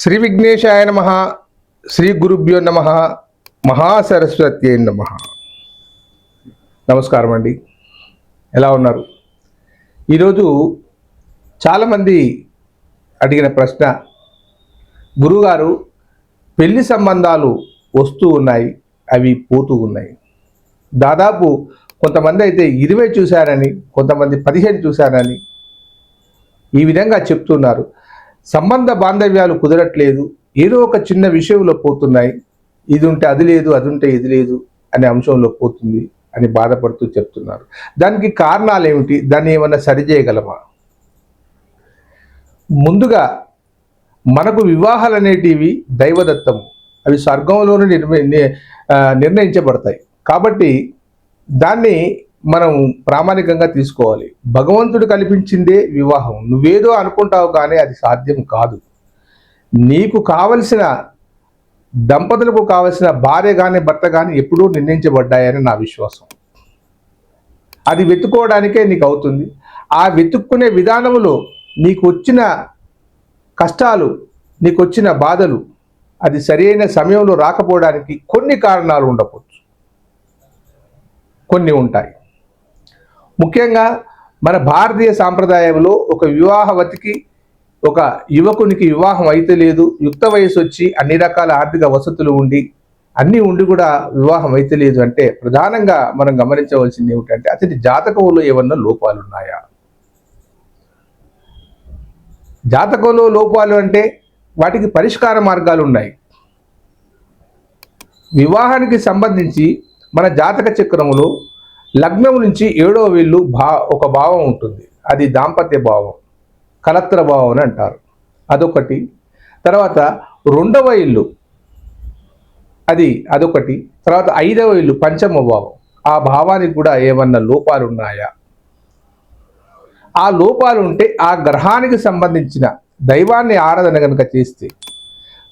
శ్రీ విఘ్నేశాయ నమ శ్రీ గురుభ్యో నమ మహాసరస్వతి నమ. నమస్కారం అండి. ఎలా ఉన్నారు? ఈరోజు చాలామంది అడిగిన ప్రశ్న గురుగారు పెళ్ళి సంబంధాలు వస్తూ ఉన్నాయి అవి పోతూ ఉన్నాయి. దాదాపు కొంతమంది అయితే ఇరవై చూశారని కొంతమంది పదిహేను చూశారని ఈ విధంగా చెప్తున్నారు. సంబంధ బాంధవ్యాలు కుదరట్లేదు. ఏదో ఒక చిన్న విషయంలో పోతున్నాయి. ఇది ఉంటే అది లేదు అది ఉంటే ఇది లేదు అనే అంశంలో పోతుంది అని బాధపడుతూ చెప్తున్నారు. దానికి కారణాలు ఏమిటి దాన్ని ఏమన్నా సరిచేయగలమా ముందుగా మనకు వివాహాలు అనేటివి దైవదత్తము అవి స్వర్గంలోనే ని- నిర్ణయించబడతాయి. కాబట్టి దాన్ని మనం ప్రామాణికంగా తీసుకోవాలి. భగవంతుడు కల్పించిందే వివాహం. నువ్వేదో అనుకుంటావు కానీ అది సాధ్యం కాదు. నీకు కావలసిన దంపతులకు కావలసిన భార్య కానీ భర్త కానీ ఎప్పుడూ నిర్ణయించబడ్డాయని నా విశ్వాసం. అది వెతుక్కోవడానికే నీకు అవుతుంది. ఆ వెతుక్కునే విధానంలో నీకు వచ్చిన కష్టాలు నీకు వచ్చిన బాధలు అది సరైన సమయంలో రాకపోవడానికి కొన్ని కారణాలు ఉండవచ్చు కొన్ని ఉంటాయి. ముఖ్యంగా మన భారతీయ సాంప్రదాయంలో ఒక వివాహవతికి ఒక యువకునికి వివాహం అయితే లేదు యుక్త వయసు వచ్చి అన్ని రకాల ఆర్థిక వసతులు ఉండి అన్నీ ఉండి కూడా వివాహం అయితే లేదు అంటే ప్రధానంగా మనం గమనించవలసింది ఏమిటంటే అతని జాతకంలో ఏమన్నా లోపాలు ఉన్నాయా జాతకంలో లోపాలు అంటే వాటికి పరిష్కార మార్గాలు ఉన్నాయి. వివాహానికి సంబంధించి మన జాతక చక్రములో లగ్నం నుంచి ఏడో వీళ్ళు భా ఒక భావం ఉంటుంది. అది దాంపత్య భావం. కలత్ర భావం అని అంటారు. అదొకటి. తర్వాత రెండవ ఇల్లు. అది అదొకటి. తర్వాత ఐదవ ఇల్లు పంచమ భావం. ఆ భావానికి కూడా ఏమన్నా లోపాలు ఉన్నాయా ఆ లోపాలు ఉంటే ఆ గ్రహానికి సంబంధించిన దైవాన్ని ఆరాధన కనుక చేస్తే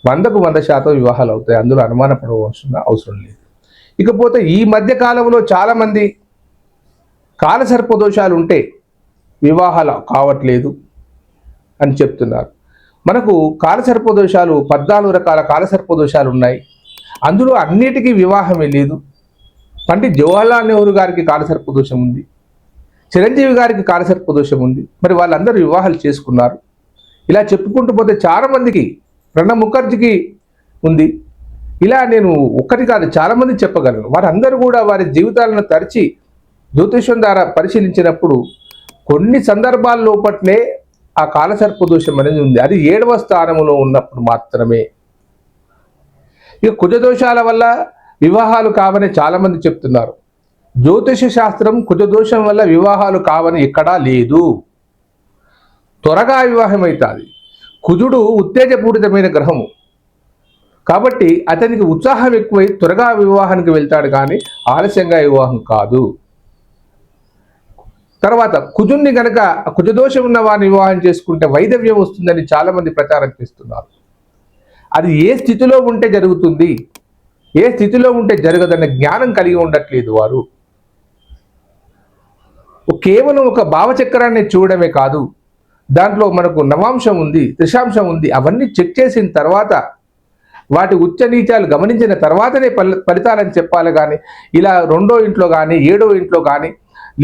వందకు వంద శాతం వివాహాలు అవుతాయి. అందులో అనుమానపడవలసిన అవసరం లేదు. ఇకపోతే ఈ మధ్య కాలంలో చాలామంది కాలసర్ప దోషాలు ఉంటే వివాహాలు కావట్లేదు అని చెప్తున్నారు. మనకు కాలసర్ప దోషాలు పద్నాలుగు రకాల కాలసర్ప దోషాలు ఉన్నాయి అందులో అన్నిటికీ వివాహమే లేదు. పండిట్ జవహర్లాల్ నెహ్రూ గారికి కాలసర్ప దోషం ఉంది చిరంజీవి గారికి కాలసర్ప దోషం ఉంది మరి వాళ్ళందరూ వివాహాలు చేసుకున్నారు. ఇలా చెప్పుకుంటూ పోతే చాలా మందికి ప్రణబ్ ముఖర్జీకి ఉంది. ఇలా నేను ఒక్కటి కాదు చాలామంది చెప్పగలను. వారందరూ కూడా వారి జీవితాలను తరిచి జ్యోతిష్యం ద్వారా పరిశీలించినప్పుడు కొన్ని సందర్భాల లోపట్నే ఆ కాలసర్ప దోషం అనేది ఉంది. అది ఏడవ స్థానంలో ఉన్నప్పుడు మాత్రమే. ఇక కుజదోషాల వల్ల వివాహాలు కావని చాలామంది చెప్తున్నారు. జ్యోతిష శాస్త్రం కుజదోషం వల్ల వివాహాలు కావని ఎక్కడా లేదు. త్వరగా వివాహం అవుతుంది. కుజుడు ఉత్తేజపూరితమైన గ్రహము. కాబట్టి అతనికి ఉత్సాహం ఎక్కువై త్వరగా వివాహానికి వెళ్తాడు కానీ ఆలస్యంగా వివాహం కాదు. తర్వాత కుజుణ్ణి గనక కుజదోషం ఉన్న వారిని వివాహం చేసుకుంటే వైదవ్యం వస్తుందని చాలామంది ప్రచారం చేస్తున్నారు. అది ఏ స్థితిలో ఉంటే జరుగుతుంది? ఏ స్థితిలో ఉంటే జరగదన్న జ్ఞానం కలిగి ఉండట్లేదు వారు. కేవలం ఒక భావచక్రాన్ని చూడడమే కాదు దాంట్లో మనకు నవాంశం ఉంది త్రిశాంశం ఉంది అవన్నీ చెక్ చేసిన తర్వాత వాటి ఉచ్చనీచాలు గమనించిన తర్వాతనే ఫలి ఫలితాలని చెప్పాలి కానీ ఇలా రెండో ఇంట్లో కానీ ఏడో ఇంట్లో కానీ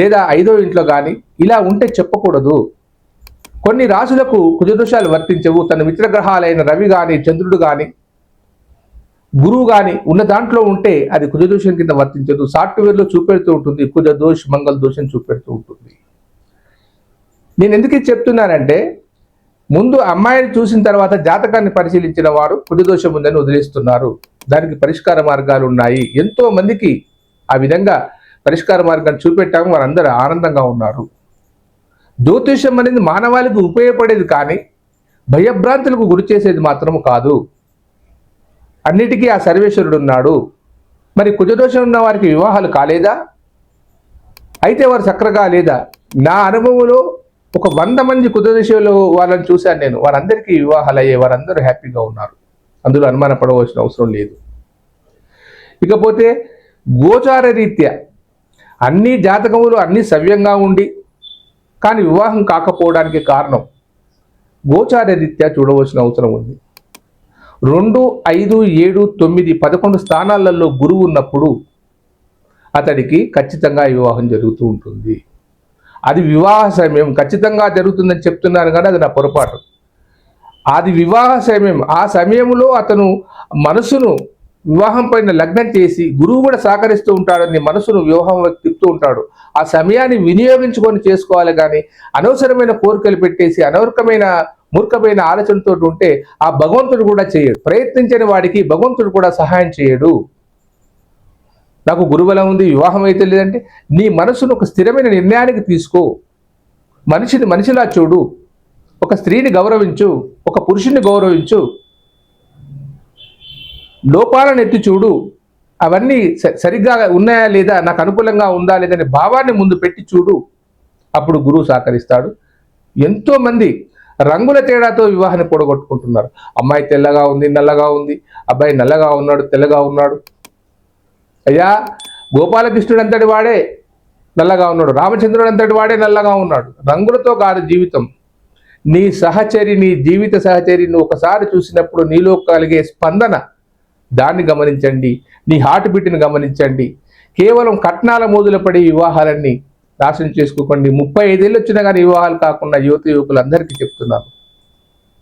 లేదా ఐదో ఇంట్లో కానీ ఇలా ఉంటే చెప్పకూడదు. కొన్ని రాశులకు కుజదోషాలు వర్తించవు. తన మిత్రగ్రహాలైన రవి కానీ చంద్రుడు కానీ గురువు కానీ ఉన్న దాంట్లో ఉంటే అది కుజదోషం కింద వర్తించదు. సాఫ్ట్వేర్లో చూపెడుతూ ఉంటుంది. కుజదోష్ మంగళ దోషం చూపెడుతూ ఉంటుంది. నేను ఎందుకు చెప్తున్నానంటే ముందు అమ్మాయిని చూసిన తర్వాత జాతకాన్ని పరిశీలించిన వారు కుజదోషం ఉందని వదిలేస్తున్నారు. దానికి పరిష్కార మార్గాలు ఉన్నాయి. ఎంతో మందికి ఆ విధంగా పరిష్కార మార్గాన్ని చూపెట్టాము వారందరూ ఆనందంగా ఉన్నారు. జ్యోతిష్యం అనేది మానవాళికి ఉపయోగపడేది కానీ భయభ్రాంతులకు గురి చేసేది మాత్రము కాదు. అన్నిటికీ ఆ సర్వేశ్వరుడు ఉన్నాడు. మరి కుజదోషం ఉన్న వారికి వివాహాలు కాలేదా? అయితే వారు చక్కగా లేదా? నా అనుభవంలో ఒక వంద మంది కుజదోషంలో వాళ్ళని చూశాను నేను. వారందరికీ వివాహాలు అయ్యే వారందరూ హ్యాపీగా ఉన్నారు. అందులో అనుమానపడవలసిన అవసరం లేదు. ఇకపోతే గోచార రీత్యా అన్ని జాతకములు అన్ని సవ్యంగా ఉండి కానీ వివాహం కాకపోవడానికి కారణం గోచార రీత్యా చూడవలసిన అవసరం ఉంది. రెండు ఐదు ఏడు తొమ్మిది పదకొండు స్థానాలలో గురువు ఉన్నప్పుడు అతడికి ఖచ్చితంగా వివాహం జరుగుతూ ఉంటుంది. అది వివాహ సమయం ఖచ్చితంగా జరుగుతుందని చెప్తున్నాను కానీ అది నా పొరపాటు. అది వివాహ సమయం. ఆ సమయంలో అతను మనసును వివాహం పైన లగ్నం చేసి గురువు కూడా సహకరిస్తూ ఉంటాడని మనసును వివాహం తిప్పుతూ ఉంటాడు. ఆ సమయాన్ని వినియోగించుకొని చేసుకోవాలి కానీ అనవసరమైన కోరికలు పెట్టేసి అనవసరమైన మూర్ఖమైన ఆలోచనతో ఉంటే ఆ భగవంతుడు కూడా చేయడు. ప్రయత్నించని వాడికి భగవంతుడు కూడా సహాయం చేయడు. నాకు గురుబలం ఉంది వివాహం అయితే లేదంటే నీ మనసును ఒక స్థిరమైన నిర్ణయానికి తీసుకో. మనిషిని మనిషిలా చూడు. ఒక స్త్రీని గౌరవించు ఒక పురుషుని గౌరవించు. లోపాలను ఎత్తి చూడు. అవన్నీ స- సరిగ్గా ఉన్నాయా లేదా నాకు అనుకూలంగా ఉందా లేదనే భావాన్ని ముందు పెట్టి చూడు. అప్పుడు గురువు సహకరిస్తాడు. ఎంతోమంది రంగుల తేడాతో వివాహాన్ని పొడగొట్టుకుంటున్నారు. అమ్మాయి తెల్లగా ఉంది నల్లగా ఉంది. అబ్బాయి నల్లగా ఉన్నాడు తెల్లగా ఉన్నాడు. అయ్యా గోపాలకృష్ణుడు అంతటి వాడే నల్లగా ఉన్నాడు. రామచంద్రుడు అంతటి వాడే నల్లగా ఉన్నాడు. రంగులతో కాదు జీవితం. నీ సహచరి నీ జీవిత సహచరి నువ్వు ఒకసారి చూసినప్పుడు నీలో కలిగే స్పందన దాన్ని గమనించండి. నీ హార్ట్ బీట్ని గమనించండి. కేవలం కట్నాల మోదులు పడి వివాహాలన్నీ నాశనం చేసుకోకండి. ముప్పై ఐదేళ్ళు వచ్చినా కానీ వివాహాలు కాకుండా యువత యువకులందరికీ చెప్తున్నాను.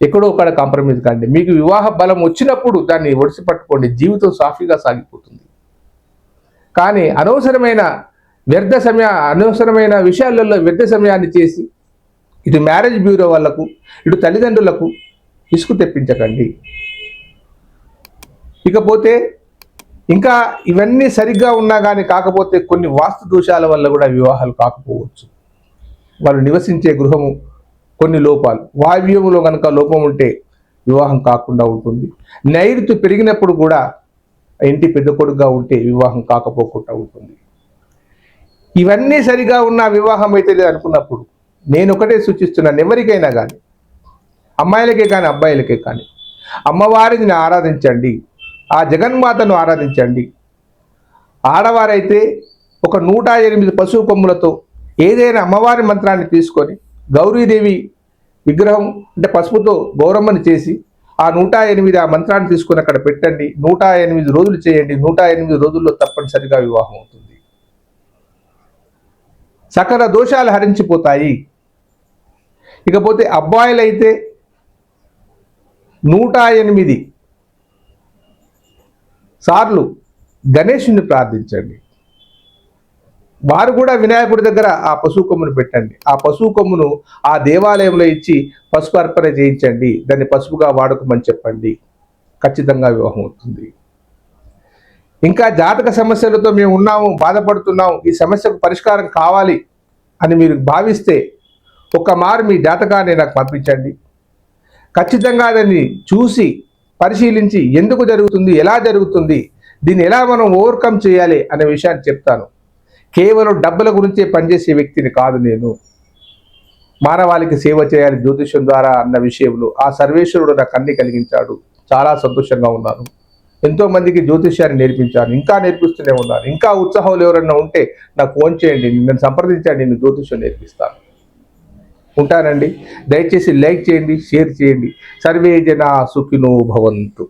ఎక్కడో ఒక కాంప్రమైజ్ కాండి. మీకు వివాహ బలం వచ్చినప్పుడు దాన్ని ఒడిసి పట్టుకోండి. జీవితం సాఫీగా సాగిపోతుంది. కానీ అనవసరమైన వ్యర్థ సమయ అనవసరమైన విషయాలలో వ్యర్థ సమయాన్ని చేసి ఇటు మ్యారేజ్ బ్యూరో వాళ్ళకు ఇటు తల్లిదండ్రులకు ఇసుకు తెప్పించకండి. ఇకపోతే ఇంకా ఇవన్నీ సరిగ్గా ఉన్నా కానీ కాకపోతే కొన్ని వాస్తు దోషాల వల్ల కూడా వివాహాలు కాకపోవచ్చు. వాళ్ళు నివసించే గృహము కొన్ని లోపాలు. వాయువ్యములో కనుక లోపం ఉంటే వివాహం కాకుండా ఉంటుంది. నైరుతి పెరిగినప్పుడు కూడా ఇంటి పెద్ద కొడుకుగా ఉంటే వివాహం కాకపోకుండా ఉంటుంది. ఇవన్నీ సరిగా ఉన్న వివాహం అయితే లేదు అనుకున్నప్పుడు నేను ఒకటే సూచిస్తున్నాను ఎవరికైనా కానీ అమ్మాయిలకే కానీ అబ్బాయిలకే కానీ అమ్మవారిని ఆరాధించండి. ఆ జగన్మాతను ఆరాధించండి. ఆడవారైతే ఒక నూట ఎనిమిది పశువు కొమ్ములతో ఏదైనా అమ్మవారి మంత్రాన్ని తీసుకొని గౌరీదేవి విగ్రహం అంటే పసుపుతో గౌరమ్మని చేసి ఆ నూట ఎనిమిది ఆ మంత్రాన్ని తీసుకొని అక్కడ పెట్టండి. నూట ఎనిమిది రోజులు చేయండి. నూట ఎనిమిది రోజుల్లో తప్పనిసరిగా వివాహం అవుతుంది. సకల దోషాలు హరించిపోతాయి. ఇకపోతే అబ్బాయిలైతే నూట ఎనిమిది సార్లు గణేషుని ప్రార్థించండి. వారు కూడా వినాయకుడి దగ్గర ఆ పశువు కొమ్మును పెట్టండి. ఆ పశువు కొమ్మును ఆ దేవాలయంలో ఇచ్చి పసుపు అర్పణ చేయించండి. దాన్ని పసుపుగా వాడుకోమని చెప్పండి. ఖచ్చితంగా వివాహం అవుతుంది. ఇంకా జాతక సమస్యలతో మేము ఉన్నాము బాధపడుతున్నాము. ఈ సమస్యకు పరిష్కారం కావాలి అని మీరు భావిస్తే ఒక మారు మీ జాతకాన్ని నాకు పంపించండి. ఖచ్చితంగా దాన్ని చూసి పరిశీలించి ఎందుకు జరుగుతుంది ఎలా జరుగుతుంది దీన్ని ఎలా మనం ఓవర్కమ్ చేయాలి అనే విషయాన్ని చెప్తాను. కేవలం డబ్బుల గురించే పనిచేసే వ్యక్తిని కాదు నేను. మానవాళికి సేవ చేయాలి జ్యోతిష్యం ద్వారా అన్న విషయంలో ఆ సర్వేశ్వరుడు నాకు అన్ని కలిగించాడు. చాలా సంతోషంగా ఉన్నాను. ఎంతోమందికి జ్యోతిష్యాన్ని నేర్పించాను. ఇంకా నేర్పిస్తూనే ఉన్నాను. ఇంకా ఉత్సాహాలు ఎవరైనా ఉంటే నాకు ఫోన్ చేయండి. నన్ను సంప్రదించండి నేను జ్యోతిష్యం నేర్పిస్తాను. ఉంటానండి. దయచేసి లైక్ చేయండి షేర్ చేయండి. సర్వే జన సుఖినో భవంతు.